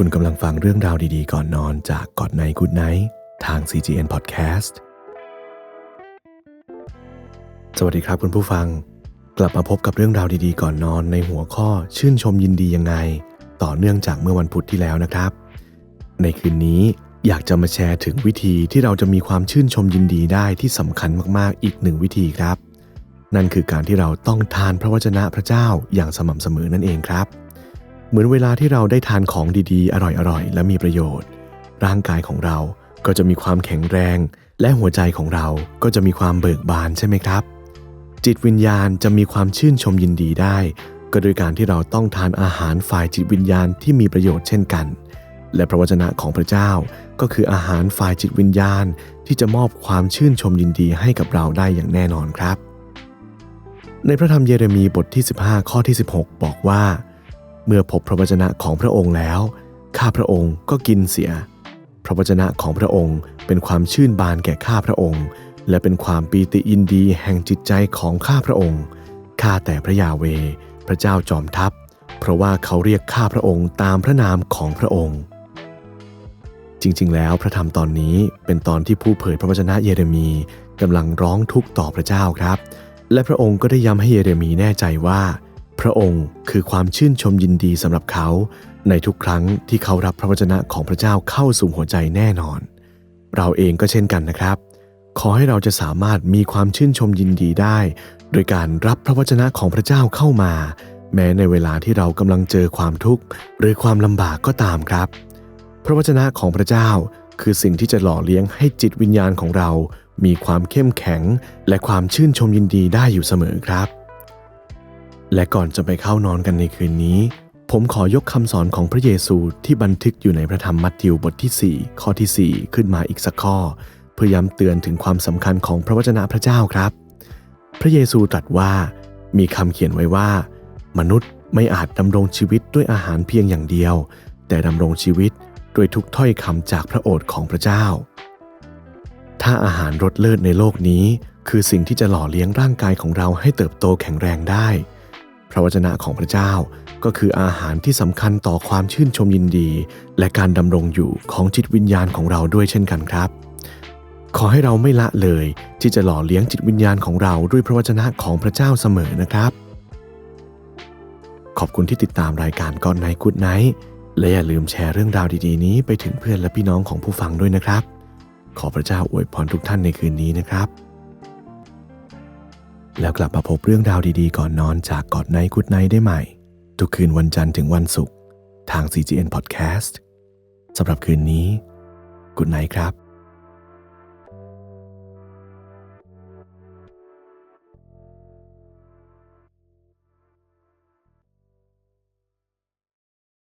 คุณกำลังฟังเรื่องราวดีๆ ก่อนนอนจากกอดไนกูดไนทาง CGN Podcast สวัสดีครับคุณผู้ฟัง กลับมาพบกับเรื่องราวดีๆ ก่อนนอนในหัวข้อชื่นชมยินดียังไง ต่อเนื่องจากเมื่อวันพุธที่แล้วนะครับ ในคืนนี้อยากจะมาแชร์ถึงวิธีที่เราจะมีความชื่นชมยินดีได้ที่สำคัญมากๆ อีกหนึ่งวิธีครับ นั่นคือการที่เราต้องทานพระวจนะพระเจ้าอย่างสม่ำเสมอนั่นเองครับ มือนเวลาที่เราได้ทานของดีๆ อร่อยๆ และมีประโยชน์ ร่างกายของเราก็จะมีความแข็งแรง และหัวใจของเราก็จะมีความเบิกบานใช่ไหมครับ จิตวิญญาณจะมีความชื่นชมยินดีได้ ก็โดยการที่เราต้องทานอาหารฝ่ายจิตวิญญาณที่มีประโยชน์เช่นกัน และพระวจนะของพระเจ้าก็คืออาหารฝ่ายจิตวิญญาณ ที่จะมอบความชื่นชมยินดีให้กับเราได้อย่างแน่นอนครับ ในพระธรรมเยเรมีบทที่ 15 ข้อที่ 16 บอกว่า เมื่อพบพระวจนะของพระองค์แล้ว ข้าพระองค์ก็กินเสีย พระวจนะของพระองค์เป็นความชื่นบานแก่ข้าพระองค์ และเป็นความปีติยินดีแห่งจิตใจของข้าพระองค์ ข้าแต่พระยาเว พระเจ้าจอมทัพ เพราะว่าเขาเรียกข้าพระองค์ตามพระนามของพระองค์ จริงๆ แล้วพระธรรมตอนนี้เป็นตอนที่ผู้เผยพระวจนะเยเรมีกำลังร้องทุกข์ต่อพระเจ้าครับ และพระองค์ก็ได้ย้ำให้เยเรมีแน่ใจว่า พระองค์คือความชื่นชมยินดีสำหรับเขา ในทุกครั้งที่เขารับพระวจนะของพระเจ้าเข้าสู่หัวใจแน่นอน เราเองก็เช่นกันนะครับ ขอให้เราจะสามารถมีความชื่นชมยินดีได้ โดยการรับพระวจนะของพระเจ้าเข้ามา แม้ในเวลาที่เรากำลังเจอความทุกข์ หรือความลำบากก็ตามครับ พระวจนะของพระเจ้าคือสิ่งที่จะหล่อเลี้ยงให้จิตวิญญาณของเรา มีความเข้มแข็ง และความชื่นชมยินดีได้อยู่เสมอครับ และก่อนจะไปเข้านอนกันในคืนนี้ ผมขอยกคำสอนของพระเยซูที่บันทึกอยู่ในพระธรรมมัทธิวบทที่ 4 ข้อที่ 4 ขึ้นมาอีกสักข้อ เพื่อย้ำเตือนถึงความสำคัญของพระวจนะพระเจ้าครับ พระเยซูตรัสว่า มีคำเขียนไว้ว่า มนุษย์ไม่อาจดำรงชีวิตด้วยอาหารเพียงอย่างเดียว แต่ดำรงชีวิตด้วยทุกถ้อยคำจากพระโอษฐ์ของพระเจ้า ถ้าอาหารรสเลิศในโลกนี้ คือสิ่งที่จะหล่อเลี้ยงร่างกายของเราให้เติบโตแข็งแรงได้ พระวจนะของพระเจ้าก็คืออาหารที่สำคัญต่อความชื่นชมยินดี และการดำรงอยู่ของจิตวิญญาณของเราด้วยเช่นกันครับ ขอให้เราไม่ละเลยที่จะหล่อเลี้ยงจิตวิญญาณของเราด้วยพระวจนะของพระเจ้าเสมอนะครับ ขอบคุณที่ติดตามรายการก่อนไนกุดไนท์และอย่าลืมแชร์เรื่องราวดีๆ นี้ไปถึงเพื่อนและพี่น้องของผู้ฟังด้วยนะครับ ขอพระเจ้าอวยพรทุกท่านในคืนนี้นะครับ แล้วกลับมาพบเรื่องราวดีๆ ก่อนนอนจากกอดไนกุดไนได้ใหม่ ทุกคืนวันจันทร์ถึงวันศุกร์ทาง CGN Podcast สำหรับคืนนี้กุดไนครับ